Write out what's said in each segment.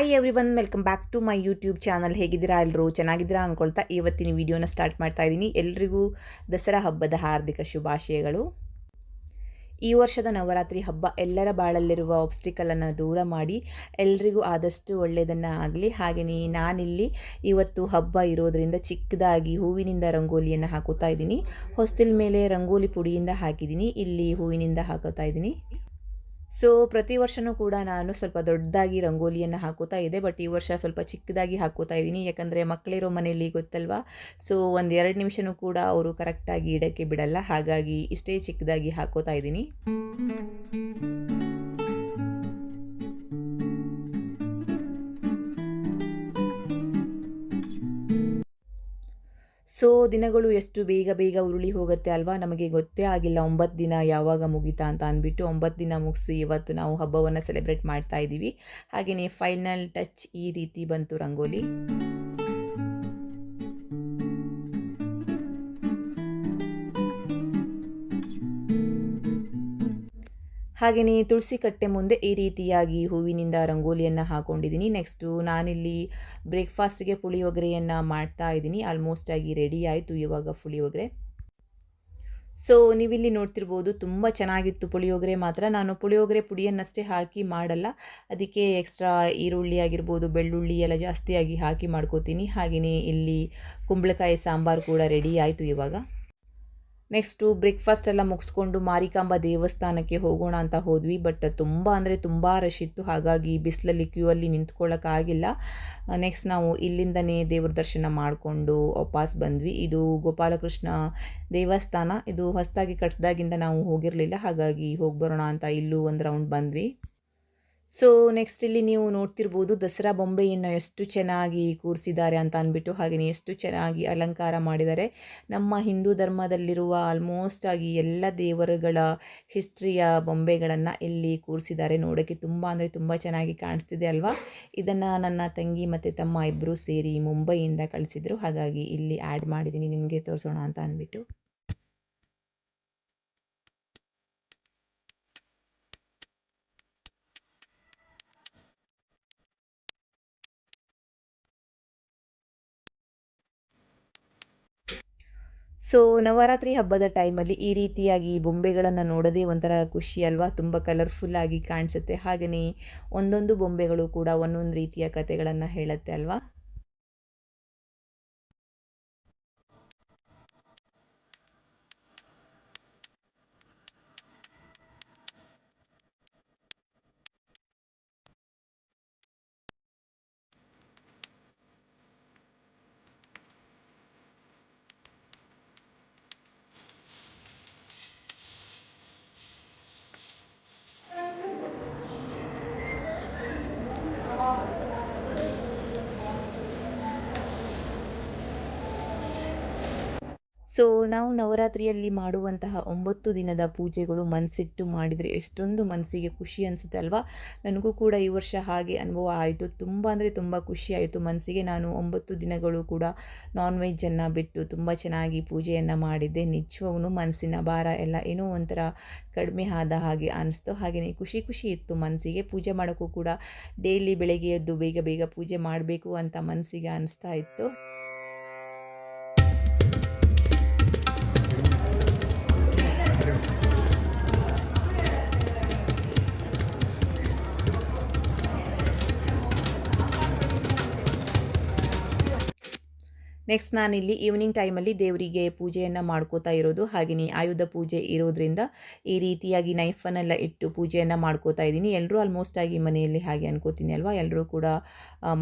Hi everyone welcome back to my YouTube channel ಹೇಗಿದ್ದೀರಾ ಎಲ್ಲರೂ ಚೆನ್ನಾಗಿದ್ದೀರಾ ಅಂದ್ಕೊಳ್ತಾ ಇವತ್ತಿನ ವಿಡಿಯೋನ ಸ್ಟಾರ್ಟ್ ಮಾಡ್ತಾ ಇದ್ದೀನಿ. ಎಲ್ರಿಗೂ ದಸರಾ ಹಬ್ಬದ ಹಾರ್ದಿಕ ಶುಭಾಶಯಗಳು. ಈ ವರ್ಷದ ನವರಾತ್ರಿ ಹಬ್ಬ ಎಲ್ಲರ ಬಾಳಲ್ಲಿರುವ ಆಬ್ಸ್ಟಿಕಲನ್ನು ದೂರ ಮಾಡಿ ಎಲ್ರಿಗೂ ಆದಷ್ಟು ಒಳ್ಳೆಯದನ್ನು ಆಗಲಿ. ಹಾಗೆಯೇ ನಾನಿಲ್ಲಿ ಇವತ್ತು ಹಬ್ಬ ಇರೋದರಿಂದ ಚಿಕ್ಕದಾಗಿ ಹೂವಿನಿಂದ ರಂಗೋಲಿಯನ್ನು ಹಾಕೋತಾ ಇದ್ದೀನಿ. ಹೊಸ್ತಿಲ್ ಮೇಲೆ ರಂಗೋಲಿ ಪುಡಿಯಿಂದ ಹಾಕಿದ್ದೀನಿ. ಇಲ್ಲಿ ಹೂವಿನಿಂದ ಹಾಕೋತಾ ಇದ್ದೀನಿ. ಸೊ ಪ್ರತಿ ವರ್ಷವೂ ಕೂಡ ನಾನು ಸ್ವಲ್ಪ ದೊಡ್ಡದಾಗಿ ರಂಗೋಲಿಯನ್ನು ಹಾಕೋತಾ ಇದೆ ಬಟ್ ಈ ವರ್ಷ ಸ್ವಲ್ಪ ಚಿಕ್ಕದಾಗಿ ಹಾಕೋತಾ ಇದ್ದೀನಿ. ಯಾಕಂದರೆ ಮಕ್ಕಳಿರೋ ಮನೆಯಲ್ಲಿ ಗೊತ್ತಲ್ವಾ? ಸೊ ಒಂದು ಎರಡು ನಿಮಿಷನೂ ಕೂಡ ಅವರು ಕರೆಕ್ಟಾಗಿ ಇಡೋಕ್ಕೆ ಬಿಡಲ್ಲ. ಹಾಗಾಗಿ ಇಷ್ಟೇ ಚಿಕ್ಕದಾಗಿ ಹಾಕೋತಾ ಇದ್ದೀನಿ. ಸೊ ದಿನಗಳು ಎಷ್ಟು ಬೇಗ ಬೇಗ ಉರುಳಿ ಹೋಗುತ್ತೆ ಅಲ್ವಾ? ನಮಗೆ ಗೊತ್ತೇ ಆಗಿಲ್ಲ ಒಂಬತ್ತು ದಿನ ಯಾವಾಗ ಮುಗಿತಾ ಅಂತ ಅಂದ್ಬಿಟ್ಟು ಒಂಬತ್ತು ದಿನ ಮುಗಿಸಿ ಇವತ್ತು ನಾವು ಹಬ್ಬವನ್ನು ಸೆಲೆಬ್ರೇಟ್ ಮಾಡ್ತಾ ಇದ್ದೀವಿ. ಹಾಗೆಯೇ ಫೈನಲ್ ಟಚ್ ಈ ರೀತಿ ಬಂತು ರಂಗೋಲಿ. ಹಾಗೆಯೇ ತುಳಸಿ ಕಟ್ಟೆ ಮುಂದೆ ಈ ರೀತಿಯಾಗಿ ಹೂವಿನಿಂದ ರಂಗೋಲಿಯನ್ನು ಹಾಕೊಂಡಿದ್ದೀನಿ. ನೆಕ್ಸ್ಟು ನಾನಿಲ್ಲಿ ಬ್ರೇಕ್ಫಾಸ್ಟ್ಗೆ ಪುಳಿಯೋಗರೆಯನ್ನು ಮಾಡ್ತಾ ಇದ್ದೀನಿ. ಆಲ್ಮೋಸ್ಟ್ ಆಗಿ ರೆಡಿ ಆಯಿತು ಇವಾಗ ಪುಳಿಯೋಗರೆ. ಸೊ ನೀವಿಲ್ಲಿ ನೋಡ್ತಿರ್ಬೋದು ತುಂಬ ಚೆನ್ನಾಗಿತ್ತು ಪುಳಿಯೋಗರೆ ಮಾತ್ರ. ನಾನು ಪುಳಿಯೋಗರೆ ಪುಡಿಯನ್ನಷ್ಟೇ ಹಾಕಿ ಮಾಡಲ್ಲ. ಅದಕ್ಕೆ ಎಕ್ಸ್ಟ್ರಾ ಈರುಳ್ಳಿ ಆಗಿರ್ಬೋದು, ಬೆಳ್ಳುಳ್ಳಿ ಎಲ್ಲ ಜಾಸ್ತಿಯಾಗಿ ಹಾಕಿ ಮಾಡ್ಕೋತೀನಿ. ಹಾಗೆಯೇ ಇಲ್ಲಿ ಕುಂಬಳಕಾಯಿ ಸಾಂಬಾರು ಕೂಡ ರೆಡಿ ಆಯಿತು ಇವಾಗ. ನೆಕ್ಸ್ಟು ಬ್ರೇಕ್ಫಾಸ್ಟ್ ಎಲ್ಲ ಮುಗಿಸ್ಕೊಂಡು ಮಾರಿಕಾಂಬ ದೇವಸ್ಥಾನಕ್ಕೆ ಹೋಗೋಣ ಅಂತ ಹೋದ್ವಿ. ಬಟ್ ತುಂಬ ಅಂದರೆ ತುಂಬ ರಶ್ ಇತ್ತು. ಹಾಗಾಗಿ ಬಿಸಿಲಲ್ಲಿ ಕ್ಯೂ ಅಲ್ಲಿ ನಿಂತ್ಕೊಳ್ಳೋಕ್ಕಾಗಿಲ್ಲ ನೆಕ್ಸ್ಟ್ ನಾವು ಇಲ್ಲಿಂದನೇ ದೇವ್ರ ದರ್ಶನ ಮಾಡಿಕೊಂಡು ವಾಪಸ್ ಬಂದ್ವಿ. ಇದು ಗೋಪಾಲಕೃಷ್ಣ ದೇವಸ್ಥಾನ. ಇದು ಹೊಸದಾಗಿ ಕಟ್ಸ್ದಾಗಿಂದ ನಾವು ಹೋಗಿರಲಿಲ್ಲ. ಹಾಗಾಗಿ ಹೋಗಿ ಬರೋಣ ಅಂತ ಇಲ್ಲೂ ಒಂದು ರೌಂಡ್ ಬಂದ್ವಿ. ಸೊ ನೆಕ್ಸ್ಟ್ ಇಲ್ಲಿ ನೀವು ನೋಡ್ತಿರ್ಬೋದು ದಸರಾ ಬೊಂಬೆಯನ್ನು ಎಷ್ಟು ಚೆನ್ನಾಗಿ ಕೂರಿಸಿದ್ದಾರೆ ಅಂತ ಅಂದ್ಬಿಟ್ಟು ಹಾಗೆಯೇ ಎಷ್ಟು ಚೆನ್ನಾಗಿ ಅಲಂಕಾರ ಮಾಡಿದ್ದಾರೆ. ನಮ್ಮ ಹಿಂದೂ ಧರ್ಮದಲ್ಲಿರುವ ಆಲ್ಮೋಸ್ಟ್ ಆಗಿ ಎಲ್ಲ ದೇವರುಗಳ ಹಿಸ್ಟ್ರಿಯ ಬೊಂಬೆಗಳನ್ನು ಇಲ್ಲಿ ಕೂರಿಸಿದ್ದಾರೆ. ನೋಡೋಕ್ಕೆ ತುಂಬ ಅಂದರೆ ತುಂಬ ಚೆನ್ನಾಗಿ ಕಾಣಿಸ್ತಿದೆ ಅಲ್ವಾ? ಇದನ್ನು ನನ್ನ ತಂಗಿ ಮತ್ತು ತಮ್ಮ ಇಬ್ಬರು ಸೇರಿ ಮುಂಬೈಯಿಂದ ಕಳಿಸಿದ್ರು. ಹಾಗಾಗಿ ಇಲ್ಲಿ ಆ್ಯಡ್ ಮಾಡಿದ್ದೀನಿ. ನಿಮಗೆ ತೋರಿಸೋಣ ಅಂತ ಅಂದ್ಬಿಟ್ಟು. ಸೊ ನವರಾತ್ರಿ ಹಬ್ಬದ ಟೈಮಲ್ಲಿ ಈ ರೀತಿಯಾಗಿ ಬೊಂಬೆಗಳನ್ನು ನೋಡೋದೇ ಒಂಥರ ಖುಷಿ ಅಲ್ವಾ? ತುಂಬ ಕಲರ್ಫುಲ್ಲಾಗಿ ಕಾಣಿಸುತ್ತೆ. ಹಾಗೆಯೇ ಒಂದೊಂದು ಬೊಂಬೆಗಳು ಕೂಡ ಒಂದೊಂದು ರೀತಿಯ ಕಥೆಗಳನ್ನು ಹೇಳುತ್ತೆ ಅಲ್ವಾ? ಸೊ ನಾವು ನವರಾತ್ರಿಯಲ್ಲಿ ಮಾಡುವಂತಹ ಒಂಬತ್ತು ದಿನದ ಪೂಜೆಗಳು ಮನಸ್ಸಿಟ್ಟು ಮಾಡಿದರೆ ಎಷ್ಟೊಂದು ಮನಸ್ಸಿಗೆ ಖುಷಿ ಅನಿಸುತ್ತೆ ಅಲ್ವಾ? ನನಗೂ ಕೂಡ ಈ ವರ್ಷ ಹಾಗೆ ಅನುಭವ ಆಯಿತು. ತುಂಬ ಅಂದರೆ ತುಂಬ ಖುಷಿ ಆಯಿತು. ಮನಸ್ಸಿಗೆ ನಾನು ಒಂಬತ್ತು ದಿನಗಳು ಕೂಡ ನಾನ್ ವೆಜ್ಜನ್ನು ಬಿಟ್ಟು ತುಂಬ ಚೆನ್ನಾಗಿ ಪೂಜೆಯನ್ನು ಮಾಡಿದ್ದೆ. ನಿಜವಾಗೂ ಮನಸ್ಸಿನ ಭಾರ ಎಲ್ಲ ಏನೋ ಒಂಥರ ಕಡಿಮೆ ಆದ ಹಾಗೆ ಅನಿಸ್ತು. ಹಾಗೆಯೇ ಖುಷಿ ಖುಷಿ ಇತ್ತು ಮನಸ್ಸಿಗೆ. ಪೂಜೆ ಮಾಡೋಕ್ಕೂ ಕೂಡ ಡೈಲಿ ಬೆಳಗ್ಗೆ ಎದ್ದು ಬೇಗ ಬೇಗ ಪೂಜೆ ಮಾಡಬೇಕು ಅಂತ ಮನಸ್ಸಿಗೆ ಅನಿಸ್ತಾ ಇತ್ತು. ನೆಕ್ಸ್ಟ್ ನಾನಿಲ್ಲಿ ಈವ್ನಿಂಗ್ ಟೈಮಲ್ಲಿ ದೇವರಿಗೆ ಪೂಜೆಯನ್ನು ಮಾಡ್ಕೋತಾ ಇರೋದು. ಹಾಗೆಯೇ ಆಯುಧ ಪೂಜೆ ಇರೋದ್ರಿಂದ ಈ ರೀತಿಯಾಗಿ ನೈಫನ್ನೆಲ್ಲ ಇಟ್ಟು ಪೂಜೆಯನ್ನು ಮಾಡ್ಕೋತಾ ಇದ್ದೀನಿ. ಎಲ್ಲರೂ ಆಲ್ಮೋಸ್ಟ್ ಆಗಿ ಮನೆಯಲ್ಲಿ ಹಾಗೆ ಅನ್ಕೋತೀನಿ ಅಲ್ವಾ? ಎಲ್ಲರೂ ಕೂಡ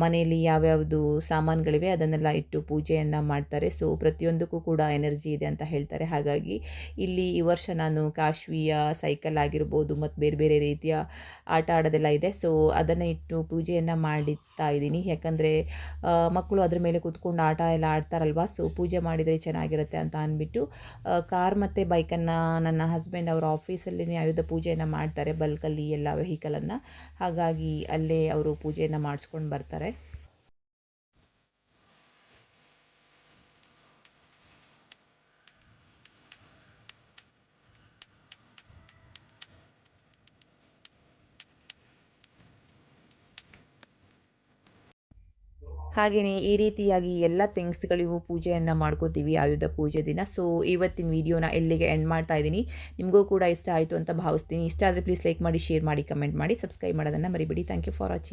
ಮನೆಯಲ್ಲಿ ಯಾವ್ಯಾವುದು ಸಾಮಾನುಗಳಿವೆ ಅದನ್ನೆಲ್ಲ ಇಟ್ಟು ಪೂಜೆಯನ್ನು ಮಾಡ್ತಾರೆ. ಸೊ ಪ್ರತಿಯೊಂದಕ್ಕೂ ಕೂಡ ಎನರ್ಜಿ ಇದೆ ಅಂತ ಹೇಳ್ತಾರೆ. ಹಾಗಾಗಿ ಇಲ್ಲಿ ಈ ವರ್ಷ ನಾನು ಕಾಶ್ವೀಯ ಸೈಕಲ್ ಆಗಿರ್ಬೋದು ಮತ್ತು ಬೇರೆ ಬೇರೆ ರೀತಿಯ ಆಟ ಆಡೋದೆಲ್ಲ ಇದೆ. ಸೊ ಅದನ್ನು ಇಟ್ಟು ಪೂಜೆಯನ್ನು ಮಾಡುತ್ತಾ ಇದ್ದೀನಿ. ಯಾಕಂದರೆ ಮಕ್ಕಳು ಅದ್ರ ಮೇಲೆ ಕೂತ್ಕೊಂಡು ಆಟ ಎಲ್ಲ ಆಡ್ತಾರಲ್ವ ಸೊ ಪೂಜೆ ಮಾಡಿದರೆ ಚೆನ್ನಾಗಿರುತ್ತೆ ಅಂತ ಅಂದ್ಬಿಟ್ಟು ಕಾರ್ ಮತ್ತು ಬೈಕನ್ನು ನನ್ನ ಹಸ್ಬೆಂಡ್ ಅವರ ಆಫೀಸಲ್ಲಿ ಆಯುಧ ಪೂಜೆಯನ್ನು ಮಾಡ್ತಾರೆ ಬಲ್ಕಲ್ಲಿ ಎಲ್ಲ ವೆಹಿಕಲನ್ನು ಹಾಗಾಗಿ ಅಲ್ಲೇ ಅವರು ಪೂಜೆಯನ್ನು ಮಾಡಿಸ್ಕೊಂಡು ಬರ್ತಾರೆ. ಹಾಗೆಯೇ ಈ ರೀತಿಯಾಗಿ ಎಲ್ಲ ಥಿಂಗ್ಸ್ಗಳಿಗೂ ಪೂಜೆಯನ್ನು ಮಾಡ್ಕೋತೀವಿ, ಆಯುಧ ಪೂಜೆ ದಿನ. ಸೊ ಇವತ್ತಿನ ವಿಡಿಯೋನ ಎಲ್ಲಿಗೆ ಎಂಡ್ ಮಾಡ್ತಾ ಇದ್ದೀನಿ. ನಿಮಗೂ ಕೂಡ ಇಷ್ಟ ಆಯಿತು ಅಂತ ಭಾವಿಸ್ತೀನಿ. ಇಷ್ಟ ಆದರೆ ಪ್ಲೀಸ್ ಲೈಕ್ ಮಾಡಿ ಶೇರ್ ಮಾಡಿ ಕಮೆಂಟ್ ಮಾಡಿ. ಸಬ್ಸ್ಕ್ರೈಬ್ ಮಾಡೋದನ್ನು ಮರಿಬೇಡಿ. Thank you for watching